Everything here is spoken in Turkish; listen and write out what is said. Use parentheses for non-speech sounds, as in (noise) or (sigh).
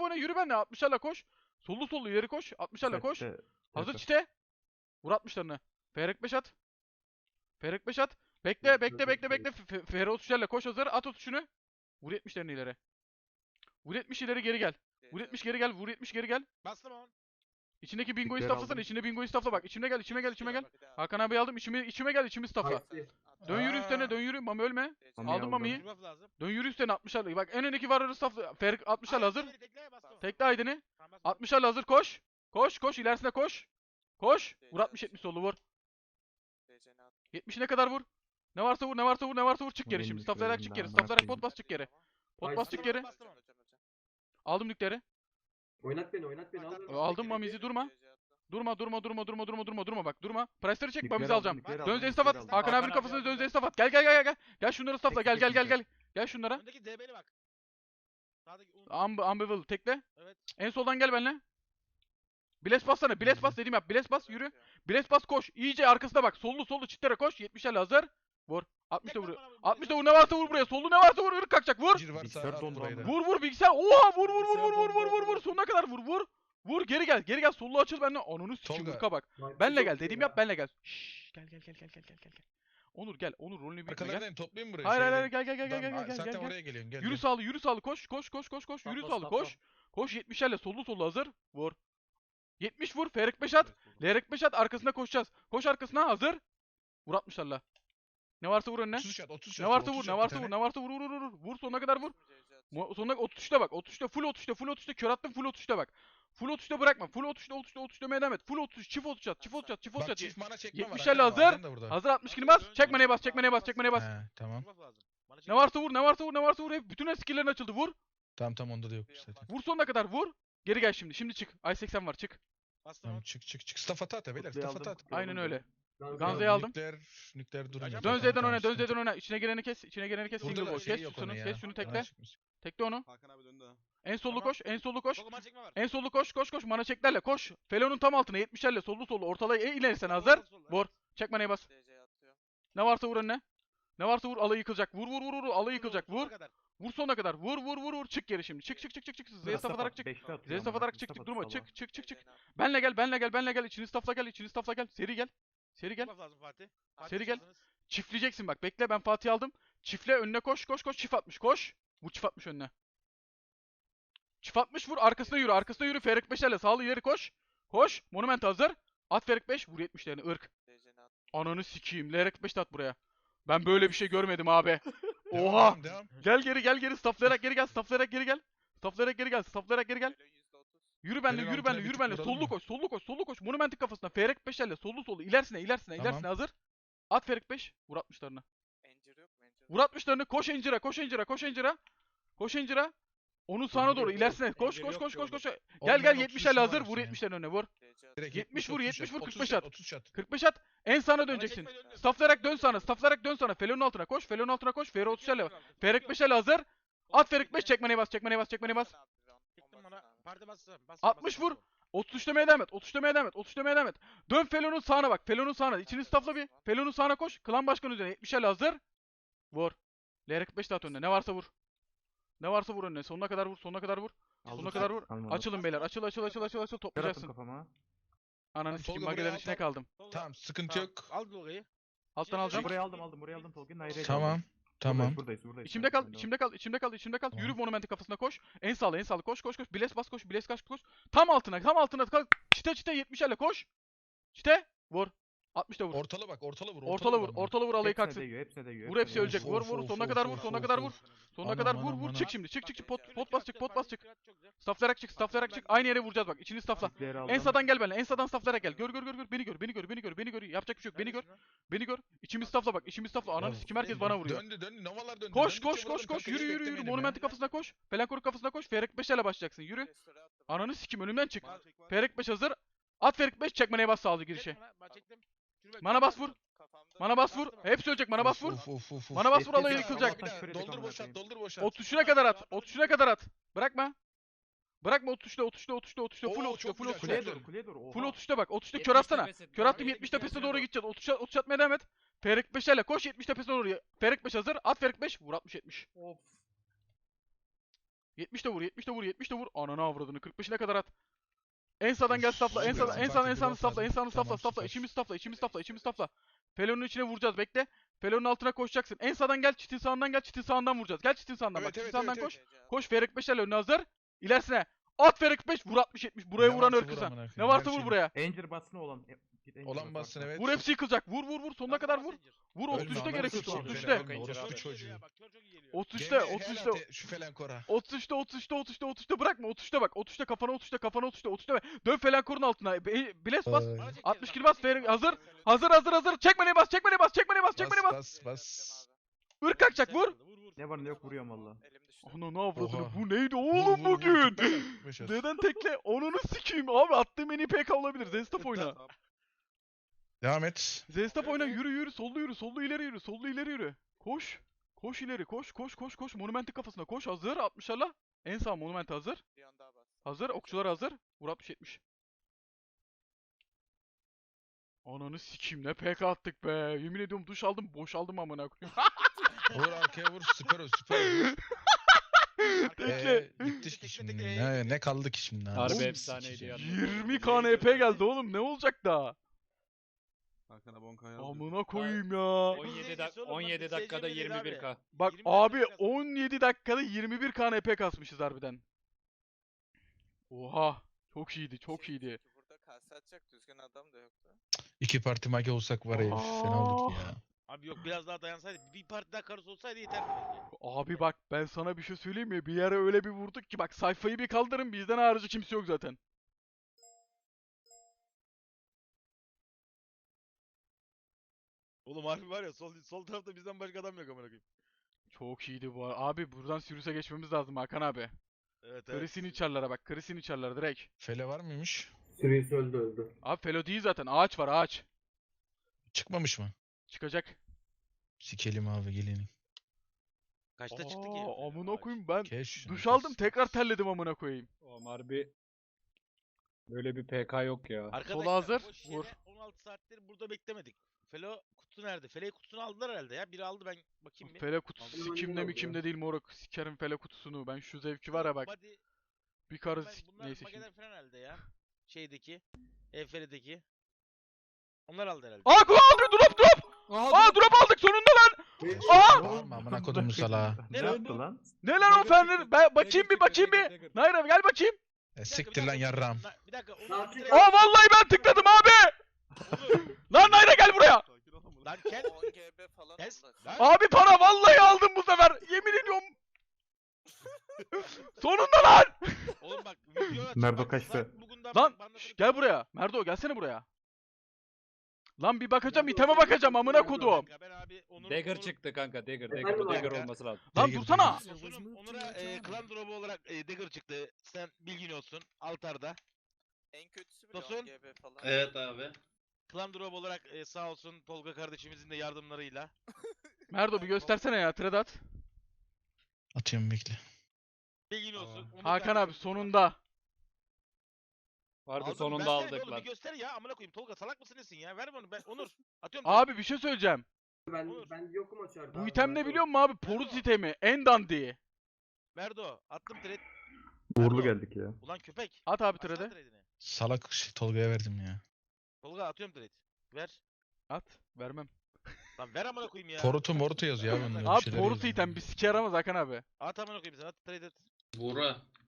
oyna yürü benle 60'larla koş. Sollu sollu ileri koş. 60'larla koş. Sette- Hazır çite. Vur 60'larını. Ferik 5 at. Ferik 5 at. Bekle bekle bekle bekle. Fe- Ferro 33'lerle koş hazır. At 33'ünü. Vur 70'lerini ileri. Vur 70 ileri geri gel. Vur 70 geri gel. Vur 70 geri gel. Bastım on. İçindeki bingoyu Dikleri staflasana. aldım. İçinde bingoyu stafla bak. İçime gel, içime gel, içime gel. Bir daha. Hakan abi aldım. İçime, içime gel, içimi stafla. Dön yürü üstüne, dön yürü. Mami ölme. DC. Mami Aldım aldım. Mami'yi. Yürümem lazım. Dön yürü üstüne 60'larla. Bak en öndeki var stafla. Ferik 60'larla hazır. Tekle, tekle, bastım. Tekle Aydın'ı. Tamam, bastım. 60'larla hazır koş. Koş koş ilerisine koş. Koş. Vur DC. 60 70 solu vur. DC'ni at. 70'ine kadar vur. Ne varsa vur, ne varsa vur, ne varsa vur. Çık Bu geri benim şimdi. Staflayarak çık ben, geri. amına Staflayarak pot bas çık geri. Pot bas çık geri. Bastım. Aldım nükleri. Oynat beni oynat beni. al beni. Aldım Mamizi durma. Attı. Durma durma durma durma durma durma durma bak durma. Price'ları çek Mamizi alacağım. Dön aldım, Zestaf at. nükleer aldım. Hakan abinin kafasına dön aldım. Zestaf at. Gel gel gel gel gel. Şunları stafla gel gel gel gel. Gel şunlara. Öndeki DB'li bak. Sağdaki. Amb tekle. Evet. En soldan gel benimle. Biles bassana. Biles bas dediğim yap. Biles bas yürü. Biles bas koş. İyice arkasına bak. Sollu sollu çitlere koş. 70'lerle hazır. Vur. 60'da Tekle vuruyor. bana bu- 60'da vur ne varsa vur buraya. Sollu ne varsa vur. Irk kalkacak. Vur. Bilgisayar dondu da. Vur vur bilgisayar. Oha vur vur vur vur vur vur vur vur. Sonuna kadar vur. Vur. Vur geri gel. Geri gel. Sollu açıl benimle. Ananı sikeyim Tolga. Irk'a bak. Benle gel. Dediğim ya. yap benle gel. Şşş. Gel gel gel gel gel gel gel. gel. Onur gel. Onur rolünü büyütme gel. Toplayayım burayı. Hayır hayır şeyleri. hayır gel gel gel gel gel gel Zaten gel. gel. oraya geliyorsun. Gel. Yürü sağlı yürü sağlı koş koş koş koş koş yürü sağlı koş. Koş 70'lerle sollu sollu hazır. Vur. 70 vur. Ferik 5 at. Lerek 5 at arkasına koşacağız. Koş arkasına hazır. Vur 60'larla. Ne varsa vur önüne. 30 şat 30 şat. Ne varsa 30 vur, ne varsa vur, ne varsa vur vur vur vur. Vur sonuna kadar vur. Mu- Sonuna 33'te bak. 33'te full 33'te full 33'te kör attım full 33'te bak. Full 33'te bırakma. Full 33'te 33'te 33'te demeye devam et. Full 33 çift 33 at. Çift 33 at. Çift 33 Bak at. çift mana çekme var. 70'lerle Hakan hazır. Hakan da burada. Hazır 62'ni bas. Çekme neye bas. Çekme neye bas. Çekme neye bas. He, tamam. Vurmak lazım. Bana Ne varsa vur, ne varsa vur, ne varsa vur. Hep bütün skill'lerin açıldı. Vur. Tamam tamam onda da yokmuş zaten. Vur sonuna kadar vur. Geri gel şimdi. Şimdi çık. Ay 80 var çık. Bastım Tamam çık çık çık. Staff ata ata beyler. Staff ata ata. Aynen öyle. Ganze Ganze'yi aldım. Nükleer nükleer. Hocam, Dön Z'den oyna, dön Z'den oyna. İçine gireni kes, içine gireni kes. Burada Single da boy. şey Kes yok şunu, onun ya. kes şunu Bana tekle. çıkmış. Tekle onu. Hakan abi döndü. En sollu Tamam. koş, en sollu koş. Dokunma çekme var. En sollu koş, koş koş. Mana çeklerle koş. Felonun tam altına 70'lerle sollu sollu ortalığı e, ileri sen hazır. Vur. Çek manayı bas. DC atıyor. Ne varsa vur önüne. Ne varsa vur alayı yıkılacak. Vur vur vur vur alayı yıkılacak. Vur. Vur sonuna kadar. Vur vur vur vur. Çık geri şimdi. Çık çık çık çık çık. Z'ye Mustafa, safhadarak çık. Z'ye ama. safhadarak çık çık durma. Çık çık çık çık. Benle gel benle gel benle gel. İçini stafla gel. içini stafla gel. Seri gel. Seri gel. Lazım Fatih. Fatih Seri gel. hazırsınız. Çiftleyeceksin bak. Bekle ben Fatih aldım. Çiftle önüne koş koş koş. Çift atmış. Koş. Vur çift atmış önüne. Çift atmış vur. Arkasına yürü. Arkasına yürü. Ferik 5'lerle sağlı ileri koş. Koş. Monument hazır. At Ferik 5. Vur 70'lerini. ırk. Ananı sikeyim. Lerek 5 de at buraya. Ben böyle bir şey görmedim abi. (laughs) Oha. Devam devam. Gel geri gel geri. Stafflayarak geri gel. Stafflayarak geri gel. Stafflayarak geri gel. Stafflayarak geri gel. %30. Yürü benle, yürü benle, yürü benle. Sollu koş, sollu koş, sollu koş. Monumentin kafasına. Ferik 5'lerle sollu sollu. ilerisine, ilerisine, Tamam. ilerisine hazır. At Ferik 5. Vur 60'larını. Encir yok mu? Encir. Vur 60'larını. Koş Encir'e, koş Encir'e, koş Encir'e. Koş Encir'e. Onun sağına doğru ilerisine. Koş koş koş koş koş. Gel gel 30 70'lerle şatı hazır. Vur hepsinin. 70'lerin önüne vur. DC atıyor. Direkt 70 vur, 30 70 şat, vur, 30 45 şat, at. 30 şat. 45 at. En sağına döneceksin. Stafflayarak dön sana. Stafflayarak dön sana. Felonun altına koş. Felonun altına koş. Feri 30'lerle. Çekiyorum abi, Ferik çekiyorum. 5'lerle hazır. At Ferik 5. Çekme. Çekmaneye bas, çekmaneye bas, çekmaneye bas. Parti bastım. bastım, 60 bastım, vur. bastım. 33 demeye devam et. 33 demeye devam et. 33 demeye devam et. Dön Felon'un sağına bak. Felon'un sağına. İçini staffla bir. Felon'un sağına koş. Klan başkanı üzerine. 70'lerle hazır. Vur. Lerek 5 dağıt önüne. Ne varsa vur. Ne varsa vur önüne. Sonuna kadar vur. Sonuna kadar vur. Aldım. Sonuna kadar vur. Almadım. Açılın beyler. Açıl açıl açıl açıl açıl. Toplayacaksın. kafama. Ananı sikim. Buraya al, içine kaldım. Tamam sıkıntı tamam, yok. Al Tolga'yı. Alttan Ben alacağım. Ben burayı aldım aldım burayı aldım Tolga'nın ayrı Tamam. Tamam. Buradayız buradayız. İçimde kal, içimde kal, içimde kal, içimde kal. Tamam. Yürü monumentin kafasına koş. En sağlı, en sağlı koş, koş, koş. Biles bas koş, biles kaç koş. Tam altına, tam altına kal. Çite çite 70'lerle koş. Çite vur. 60'da vur. Ortalı bak ortalı vur. Ortalı vur, bak. ortalı vur alayı Hepsine kalksın. değiyor hepsine değiyor. Vur hepsi ölecek. Vur vur sonuna kadar vur, sonuna kadar vur. Sonuna kadar vur, vur. Çık şimdi. Çık çık çık. Pot, pot bas çık, pot bas çık. Staflayarak çık, staflayarak çık. Aynı yere vuracağız bak. İçini stafla. En sağdan gel benimle. En sağdan staflayarak gel. Gör gör gör gör. Beni gör, beni gör, beni gör, beni gör. Yapacak bir şey yok. Beni gör, beni gör. İçimi stafla bak. İçimi stafla. Ananı sikim herkes bana vuruyor. Döndü döndü. Novalar döndü. Koş koş koş koş. Yürü yürü yürü. Monumentin kafasına koş. Felankor'un kafasına koş. Ferik 5'lerle başlayacaksın. Yürü. Ananı sikim önümden çık. Ferik 5 hazır. At Ferik 5 çekmaneye bas sağlı girişe. Mana bas vur. Kafamda. Mana bas vur. Hepsi ölecek. Mana bas vur. of, of, of, of. Mana bas vur alayı yıkılacak. Doldur boşalt doldur boşalt. 33'üne kadar at. 33'üne kadar at. Bırakma. Bırakma 33'te 33'te 33'te 33'te full Oo, 33'te çok full 33'te. Kuleye güzel. doğru kuleye doğru. Full 33'te bak. 33'te 70 kör atsana. Kör attım Mavi'nin 70 tepesine doğru gideceğiz. 30 30 atmaya devam et. Ferik 5'lerle koş 70 tepesine doğru. Ferik 5 hazır. At Ferik 5. Vur 60 70. Of. 70 de vur, 70 de vur, 70 de vur. Ananı avradını 45'ine kadar at. En sağdan gel stafla, en sağdan, en sağdan, en sağdan stafla, en sağdan stafla, stafla, içimiz stafla, içimiz stafla, içimiz stafla. Felonun içine vuracağız bekle. Felonun altına koşacaksın. En sağdan gel, çitin sağından gel, çitin sağından vuracağız. Gel çitin sağından bak, Evet, çitin evet, sağından evet, koş. Attım. Koş Ferik 5'lerle önüne hazır. İlerisine. At Ferik 5, vur 60 70. Buraya Ne vuran varsa vur örküsen. amına Ne koyayım, varsa her vur şeyi. buraya. Anger bassın olan. e, git Anger Olan bas bassın, evet. Vur hepsi yıkılacak. Vur vur vur sonuna kadar vur. Vur Ölme, 33'te ananı gerek yok. sikeyim, 33'te. Felen ölme, orospu çocuğu. 33'te Gemi, 33'te helal et, Şu falan kora. 33'te 33'te 33'te 33'te bırakma 33'te bak 33'te kafana 33'te kafana 33'te 33'te bak. dön falan korun altına Be- Biles bas Ay. 60 kilo bas hazır hazır hazır hazır çekmeli bas çekmeli bas çekmeli bas çekmeli bas Bas bas bas. ırk kalkacak vur Ne var ne yok vuruyorum valla. Ana ne avradını Oha. bu neydi oğlum bugün? (laughs) neden tekle? Onunu sikeyim. Abi attığım en iyi PK olabilir Zestaf oyna. Devam et. Zestaf oyna. Yürü yürü. Sollu yürü. Sollu ileri yürü. Sollu ileri yürü. Koş. Koş ileri. Koş koş koş koş. Monumentin kafasına koş. Hazır. 60'larla en sağ monument hazır. Hazır, okçular hazır. Vur 60 70. Ananı sikeyim. Ne PK attık be. Yemin ediyorum duş aldım, boşaldım amına koyayım. (laughs) Vur arkaya vur. Süper o süper. o. Tekle. Ee, gitti ki şimdi. Ne, ne kaldı ki şimdi? Harbi Anasını efsaneydi ya. 20 KNP geldi oğlum. Ne olacak daha? Hakan'a bonkaya. Amına koyayım ya. 17 dak oğlum, bak 17 biz dakikada SCM'deyiz abi. 21k. Bak 20 abi dakika kastık. 17 dakikada 21 KNP kasmışız harbiden. Oha. Çok iyiydi, çok iyiydi. Burada kase atacak düzgün adam da yoktu. İki parti mage olsak var ya fena olurdu ya. Abi yok biraz daha dayansaydı. Bir parti daha karısı olsaydı yeterdi bence. Abi bak ben sana bir şey söyleyeyim mi? Bir yere öyle bir vurduk ki bak sayfayı bir kaldırın bizden harici kimse yok zaten. Oğlum harbi var ya sol sol tarafta bizden başka adam yok amına koyayım. Çok iyiydi bu. ar- Abi buradan Sirius'e geçmemiz lazım Hakan abi. Evet Krisin içerlere bak. Krisin içerler direkt. Fele var mıymış? Sirius öldü öldü. Abi Felo değil zaten. Ağaç var ağaç. Çıkmamış mı? Çıkacak. Sikelim abi gelin. Kaçta çıktı ki? Aa, amına koyayım ben. Şunu, Duş kes. aldım tekrar terledim amına koyayım. Oğlum harbi böyle bir PK yok ya. Arkadaşlar hazır, boş vur. yere 16 saattir burada beklemedik. Felo kutu nerede? Fele'yi kutusunu aldılar herhalde ya. Biri aldı ben bakayım bir. Fele kutusu Aldım, sikimde aldım mi kimde değil moruk. Sikerim fele kutusunu. Ben şu zevki var ya bak. Body- Bir karı sik... bunlar Neyse şimdi. Mage'den falan herhalde ya. Şeydeki. Efre'deki. Onlar aldı herhalde. Aa kulağı aldı drop drop. Aa drop aldık sonunda lan. Aa! Amına kodumu salağa. (laughs) Ne Ne yaptı lan? Ne lan o Fener? Ben bakayım bir bakayım bir. Naira gel bakayım. E, siktir lan yarram. Bir dakika. Onu. Aa vallahi ben tıkladım abi. Lan Naira gel buraya. Lan kel. 10 GB falan Kes. oldu. Lan. Abi para vallahi aldım bu sefer. Yemin ediyorum. (laughs) Sonunda lan. Oğlum bak video aç. Merdo kaçtı. bugün Lan şş, gel buraya. Merdo gelsene buraya. Lan bir bakacağım iteme bakacağım amına. Ya Ben abi Onur, Dagger Onur- çıktı kanka Dagger. Dagger, kanka? Dagger olması lazım. Lan Dagger, dursana. Onur'um- Onur'a e, klan drop'u olarak e, Dagger çıktı. Sen bilgin olsun. Altarda. En kötüsü bile Nasıl? 10 GB falan. Evet abi. Klan drop olarak e, sağ olsun Tolga kardeşimizin de yardımlarıyla. (laughs) Merdo bir göstersene ya Tredat. Atıyorum bekle. Bilgin olsun. Onur Hakan abi kardeşimiz- sonunda. Aldım, sonunda versene aldık oğlum, lan. Bir göster ya amına koyayım. Tolga salak mısın nesin ya? Ver bana ben Onur. Atıyorum. Abi bir şey söyleyeceğim. Ben ben yokum açarda. Bu abi, item ben ne biliyor musun abi? Porus itemi. En dandiği. Merdo attım trade. Uğurlu geldik ya. Ulan köpek. At abi Atsana trade. trade'ini. Salak şey, Tolga'ya verdim ya. Tolga atıyorum trade. Ver. At. Vermem. Lan ver amına koyayım ya. Torutu morutu yazıyor bunda, (laughs) bir Abi şeyler Porus yazıyor. item bir sike yaramaz Hakan abi. At amına koyayım sen at trade et. Buğra.